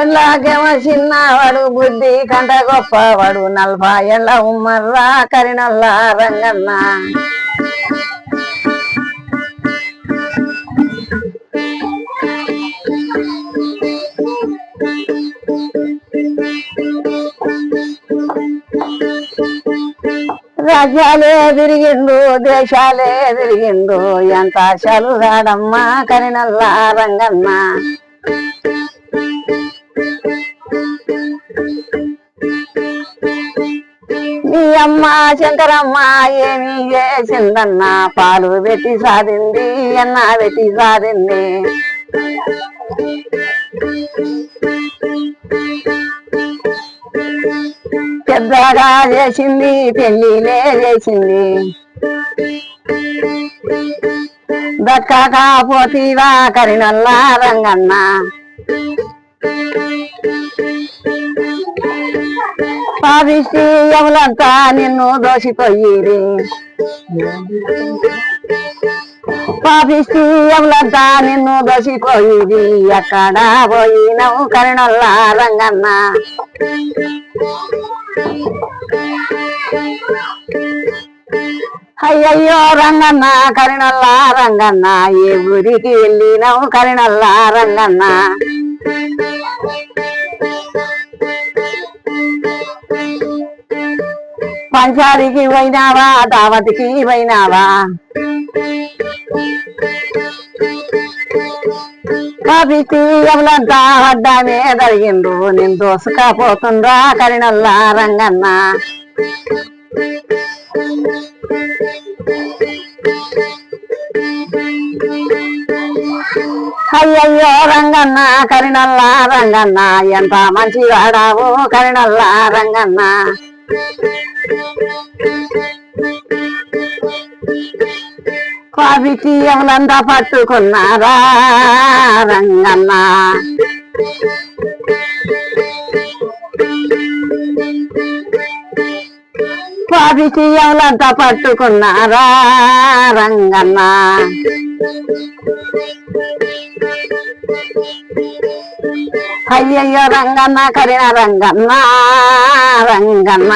ఏళ్ళకేమో చిన్నవాడు బుద్ధి కంట గొప్పవాడు. నలభై ఏళ్ళ ఉమ్మర్రా కరినల్ల రంగన్న. రాజ్యాలే తిరిగిండు దేశాలే తిరిగిండు. ఎంత ఆశలు రాడమ్మా కరినల్ల రంగన్న. నీ అమ్మ శంకరమ్మ ఏమి చేసిందన్న పాలు పెట్టి సాధింది అన్న పెట్టి సాధింది. పెద్దగా చేసింది పెళ్ళిలే చేసింది. దక్కకపోతీవా కరినల్లా రంగన్న. పాపిష్టి ఎవలంతా నిన్ను దోషిపోయిరి పాపిష్టి నిన్ను దోషిపోయిరి ఎక్కడ పోయినవు కరినల్లా రంగన్న? అయ్యయ్యో రంగన్న కరినల్ల రంగన్న ఏ ఊరికి వెళ్ళినావు కరినల్ల రంగన్న? పంచారికి పోయినావా దావతికి పోయినావా? కాబట్టి ఎవలంతా జరిగిండు నేను దోసుకపోతుండ్రా కరినల్లా రంగన్న. అయ్యయ్యో రంగన్న కరినల్ల రంగన్న. ఎంత మంచి వాడావు కరినల్ల రంగన్న. కాబట్టి పట్టుకున్నారా? రంగన్న. కాబట్టి పట్టుకున్నారా? రంగన్న. అయ్యయ్యో రంగన్న కరిన రంగన్న. రంగన్న.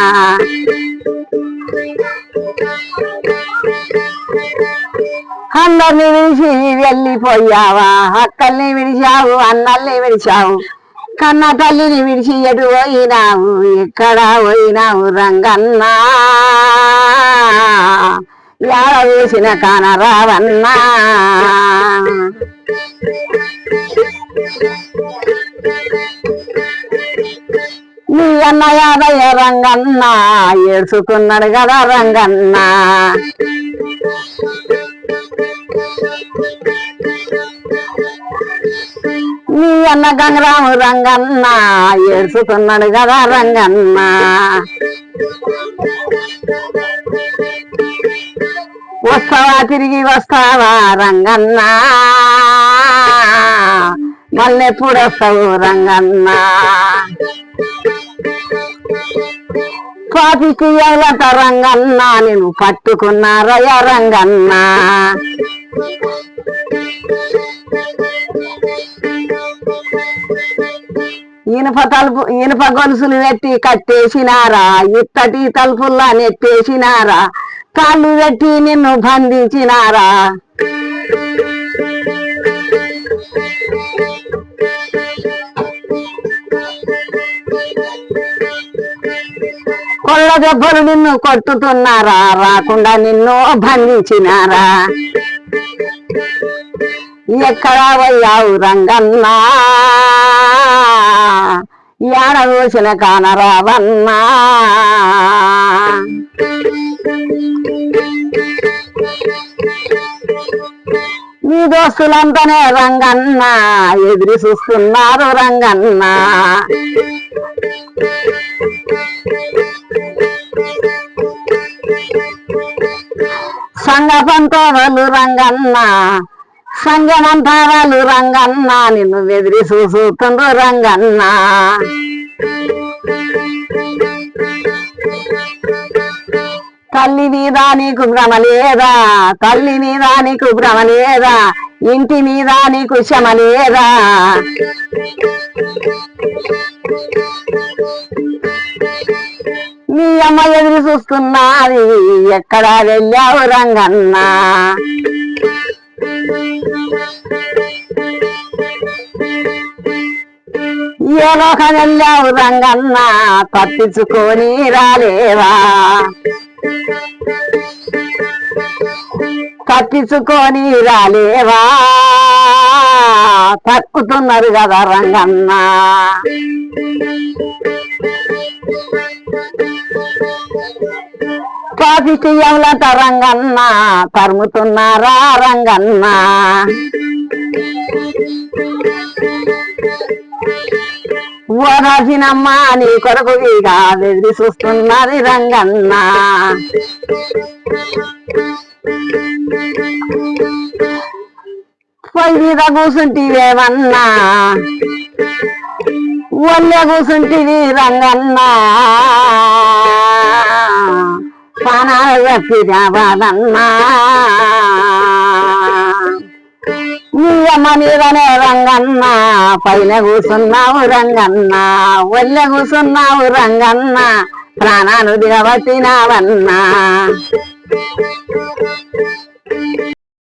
అందరిని విడిచి వెళ్ళిపోయావా? అక్కల్ని విడిచావు అన్నల్ని విడిచావు. కన్న తల్లిని విడిచి ఎటు పోయినావు? ఎక్కడ పోయినావు రంగన్నా? యాడ వేసిన కానరావన్నా? నీ అన్న యాదయ్య రంగన్నా ఏడ్చుకున్నాడు కదా రంగన్న. నీ అన్న గంగరాము రంగన్న ఏడ్చుకున్నాడు కదా రంగన్న. వస్తావా తిరిగి వస్తావా రంగన్న. మళ్ళీ ఎప్పుడు వస్తావు రంగన్న. పాపికి ఎవలట రంగన్న నేను పట్టుకున్నారయ్య రంగన్న. ఇనుప తలుపు ఇనుప గొలుసులు పెట్టి కట్టేసినారా? ఇత్తటి తలుపుల్లా నెట్టేసినారా? కాళ్ళు పెట్టి నిన్ను బంధించినారా? కొళ్ళ దెబ్బలు నిన్ను కొట్టుతున్నారా? రాకుండా నిన్ను బంధించినారా? ఎక్కడ పోయావు రంగన్నా ఏడ చూసిన కానరావన్నా? మీ దోస్తులంతానే రంగన్న ఎదురు చూస్తున్నారు రంగన్న. సంగపంతో వాళ్ళు రంగన్న. సంగమంతా వాళ్ళు రంగన్న నిన్ను బెదిరి చూస్తుండ్రు రంగన్న. తల్లి మీద నీకు భ్రమ లేదా? తల్లి మీద నీకు భ్రమ లేదా? ఇంటి మీద నీకు శ్రమ లేదా? నీ అమ్మ ఎదురు చూస్తున్నాది ఎక్కడ వెళ్ళావు రంగన్నా? ఏ వెళ్ళావు రంగన్న తప్పించుకొని రాలేవా? తప్పించుకొని రాలేవా? తక్కుతున్నారు కదా రంగన్న. పాపిష్టియంలంట రంగన్న తరుముతున్నారా రంగన్న? ఓదాసినమ్మా నీ కొరకు ఇగా ఎదురు చూస్తున్నది రంగన్న. పొయ్యి మీద కూసుంటివేమన్నా ఒళ్ళే కూసుంటివి రంగన్నా. పానాలు తప్పినావాదన్నా నీ మీదనే రంగన్న పైన కూసున్నావు రంగన్న ఒళ్ళె కూసున్నావు రంగన్న ప్రాణాను దిగబట్టినావన్నా.